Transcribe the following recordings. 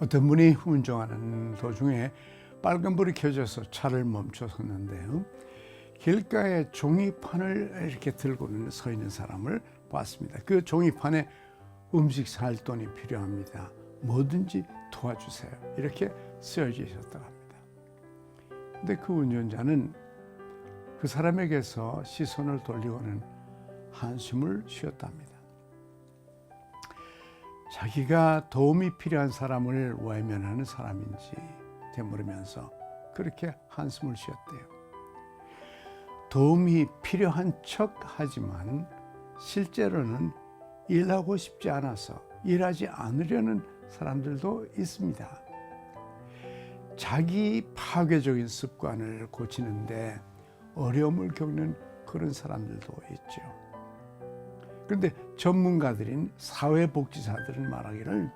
어떤 분이 운전하는 도중에 빨간불이 켜져서 차를 멈춰섰는데요. 길가에 종이판을 이렇게 들고는 서 있는 사람을 봤습니다. 그 종이판에 음식 살 돈이 필요합니다. 뭐든지 도와주세요. 이렇게 쓰여져 있었다고 합니다. 근데 그 운전자는 그 사람에게서 시선을 돌리고는 한숨을 쉬었답니다. 자기가 도움이 필요한 사람을 외면하는 사람인지 되물으면서 그렇게 한숨을 쉬었대요. 도움이 필요한 척 하지만 실제로는 일하고 싶지 않아서 일하지 않으려는 사람들도 있습니다. 자기 파괴적인 습관을 고치는데 어려움을 겪는 그런 사람들도 있죠. 그런데 전문가들인 사회복지사들은 말하기를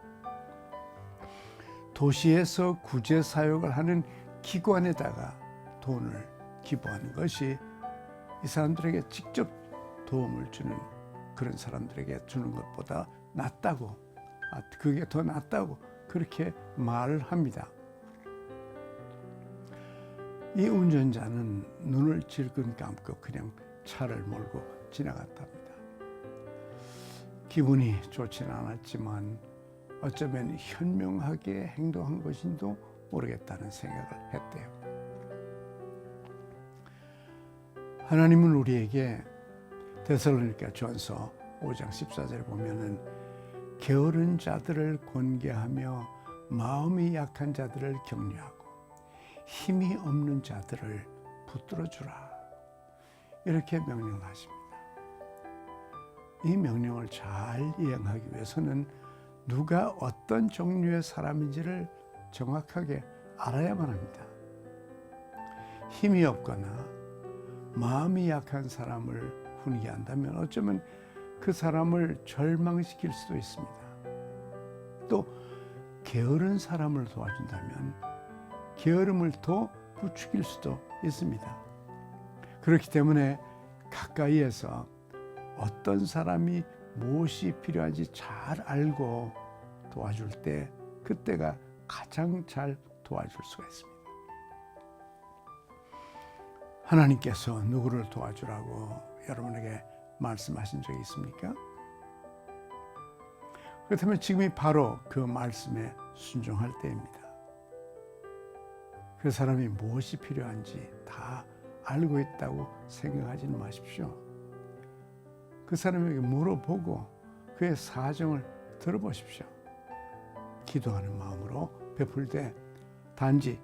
도시에서 구제 사역을 하는 기관에다가 돈을 기부하는 것이 이 사람들에게 직접 도움을 주는 그런 사람들에게 주는 것보다 낫다고, 아, 그게 더 낫다고 그렇게 말을 합니다. 이 운전자는 눈을 질끈 감고 그냥 차를 몰고 지나갔답니다. 기분이 좋지는 않았지만 어쩌면 현명하게 행동한 것인도 모르겠다는 생각을 했대요. 하나님은 우리에게 데살로니가 전서 5장 14절에 보면은 게으른 자들을 권계하며 마음이 약한 자들을 격려하고 힘이 없는 자들을 붙들어 주라. 이렇게 명령하십니다. 이 명령을 잘 이행하기 위해서는 누가 어떤 종류의 사람인지를 정확하게 알아야만 합니다. 힘이 없거나 마음이 약한 사람을 훈계 한다면 어쩌면 그 사람을 절망시킬 수도 있습니다. 또 게으른 사람을 도와준다면 게으름을 더 부추길 수도 있습니다. 그렇기 때문에 가까이에서 어떤 사람이 무엇이 필요한지 잘 알고 도와줄 때 그때가 가장 잘 도와줄 수가 있습니다. 하나님께서 누구를 도와주라고 여러분에게 말씀하신 적이 있습니까? 그렇다면 지금이 바로 그 말씀에 순종할 때입니다. 그 사람이 무엇이 필요한지 다 알고 있다고 생각하지는 마십시오. 그 사람에게 물어보고 그의 사정을 들어보십시오. 기도하는 마음으로 베풀 때 단지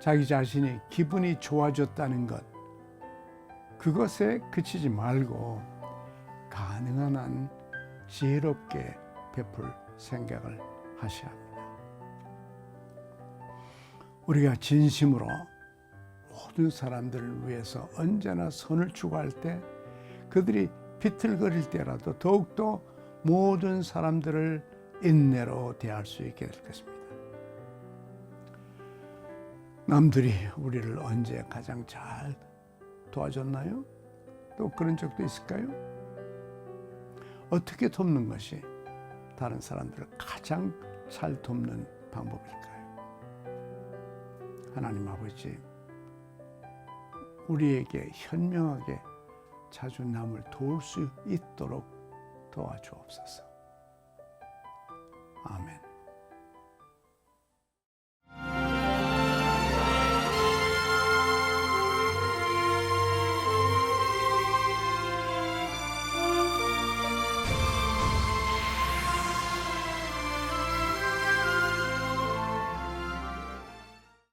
자기 자신이 기분이 좋아졌다는 것, 그것에 그치지 말고 가능한 한 지혜롭게 베풀 생각을 하셔야 합니다. 우리가 진심으로 모든 사람들을 위해서 언제나 선을 추구할 때 그들이 비틀거릴 때라도 더욱더 모든 사람들을 인내로 대할 수 있게 될 것입니다. 남들이 우리를 언제 가장 잘 도와줬나요? 또 그런 적도 있을까요? 어떻게 돕는 것이 다른 사람들을 가장 잘 돕는 방법일까요? 하나님 아버지, 우리에게 현명하게 자주 남을 도울 수 있도록 도와주옵소서. 아멘.